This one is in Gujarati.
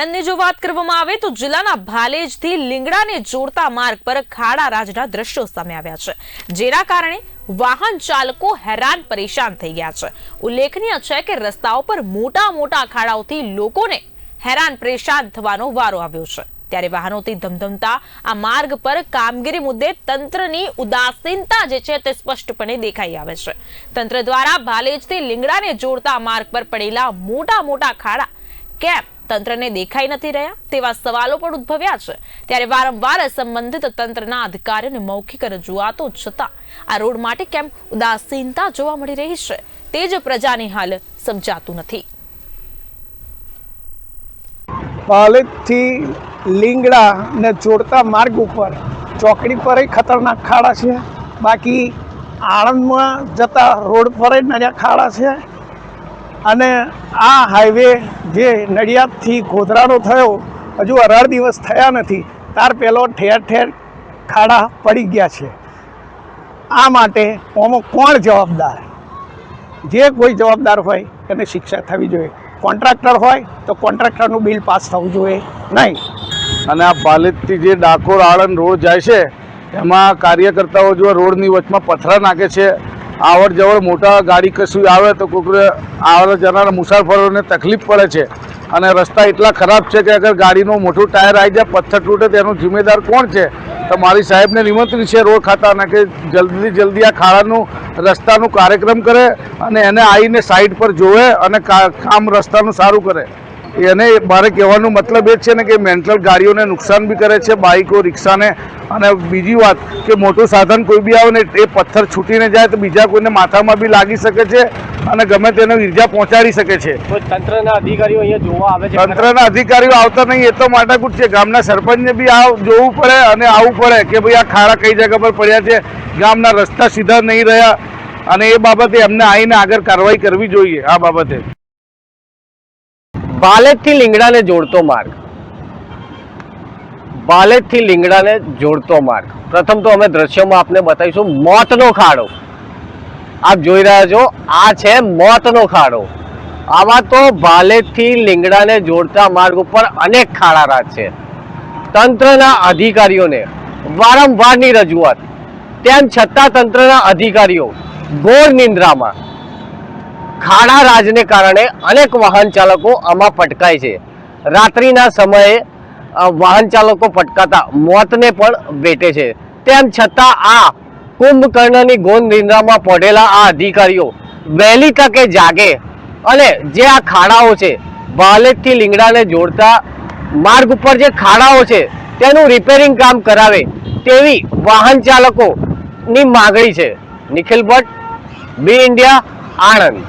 આણંદની જો વાત કરવામાં આવે તો જિલ્લાના ભાલેજથી લીંગડાને જોડતા માર્ગ પર ખાડા રાજના દ્રશ્યો સામે આવ્યા છે, જેના કારણે વાહન ચાલકો હેરાન પરેશાન થઈ ગયા છે. ઉલ્લેખનીય છે કે રસ્તાઓ પર મોટા મોટા ખાડાઓથી લોકોને હેરાન પરેશાન થવાનો વારો આવ્યો છે. ત્યારે વાહનોથી ધમધમતા આ માર્ગ પર કામગીરી મુદ્દે તંત્રની ઉદાસીનતા જે છે તે સ્પષ્ટપણે દેખાઈ આવે છે. તંત્ર દ્વારા ભાલેજથી લીંગડાને જોડતા માર્ગ પર પડેલા મોટા મોટા ખાડા કેમ તંત્રને દેખાઈ નથી રહ્યા તેવા સવાલો પણ ઉદ્ભવ્યા છે. ત્યારે વારંવાર સંબંધિત તંત્રના અધિકારીઓને મૌખિક રજૂઆતો છતાં આ રોડ માટે કેમ ઉદાસીનતા જોવા મળી રહી છે તે જ પ્રજાની હાલ સમજાતું નથી. પાલેજથી લીંગડાને જોડતા માર્ગ ઉપર ચોકડી પર ખતરનાક ખાડા છે. બાકી આણંદમાં જતા રોડ પર નડિયા ખાડા છે. અને આ હાઈવે જે નડિયાદથી ગોધરાનો થયો, હજુ અઢાર દિવસ થયા નથી. તાર પહેલો ઠેર ઠેર ખાડા પડી ગયા છે. આ માટે આમાં કોણ જવાબદાર? જે કોઈ જવાબદાર હોય એને શિક્ષા થવી જોઈએ. કોન્ટ્રાક્ટર હોય તો કોન્ટ્રાક્ટરનું બિલ પાસ થવું જોઈએ નહીં. અને આ પાલેજથી જે ડાકોર આણંદ રોડ જાય છે, એમાં કાર્યકર્તાઓ જો રોડની વચમાં પથરા નાખે છે આવડ જવડ મોટા ગાડી કશું આવે તો કોઈક આવડ જનારા મુસાફરોને તકલીફ પડે છે. અને રસ્તા એટલા ખરાબ છે કે અગર ગાડીનું મોટું ટાયર આવી જાય, પથ્થર તૂટે તેનું જિમ્મેદાર કોણ છે? તો મારી સાહેબને નિમંત્રણ છે રોડ ખાતાના કે જલ્દી જલ્દી આ ખાડાનું, રસ્તાનું કાર્યક્રમ કરે અને એને આવીને સાઈડ પર જોવે અને કામ રસ્તાનું સારું કરે. એને મારે કહેવાનો મતલબ એ જ છે ને કે મેન્ટલ ગાડીઓને નુકસાન બી કરે છે બાઇકો રિક્ષાને. અને બીજી વાત કે મોટું સાધન કોઈ બી આવે ને એ પથ્થર છૂટીને જાય તો બીજા કોઈને માથામાં બી લાગી શકે છે અને ગમે તેને ઈજા પહોંચાડી શકે છે. તંત્રના અધિકારીઓ અહીંયા જોવા આવે છે? તંત્રના અધિકારીઓ આવતા નહીં એ તો માટાકૂટ છે. ગામના સરપંચને બી આ જોવું પડે અને આવવું પડે કે ભાઈ આ ખાડા કઈ જગ્યા પર પડ્યા છે. ગામના રસ્તા સીધા નહીં રહ્યા અને એ બાબતે એમને આવીને આગળ કાર્યવાહી કરવી જોઈએ આ બાબતે. બાલેજથી લીંગડાને જોડતો માર્ગ. બાલેજથી લીંગડાને જોડતો માર્ગ. પ્રથમ તો અમે દ્રશ્યોમાં આપને બતાવીશું મોતનો ખાડો. આપ જોઈ રહ્યા છો, આ છે મોતનો ખાડો. આવા તો બાલેજથી લીંગડાને જોડતા માર્ગ ઉપર અનેક ખાડા રાજ છે. તંત્રના અધિકારીઓને વારંવારની રજૂઆત. તેમ છતાં તંત્રના અધિકારીઓ ઘોર નિંદ્રામાં. ખાડા રાજને કારણે અનેક વાહન ચાલકો આમાં પટકાય છે. રાત્રિના સમયે વાહન ચાલકો પટકાતા મોતને પણ ભેટે છે. તેમ છતાં આ કુંભકર્ણની ગોંદ નિંદ્રામાં પડેલા આ અધિકારીઓ વહેલી તકે જાગે અને જે આ ખાડાઓ છે બાલેજથી લીંગડાને જોડતા માર્ગ ઉપર જે ખાડાઓ છે, તેનું રિપેરિંગ કામ કરાવે તેવી વાહન ચાલકોની માગણી છે. Nikhil Bhatt, B India, Anand.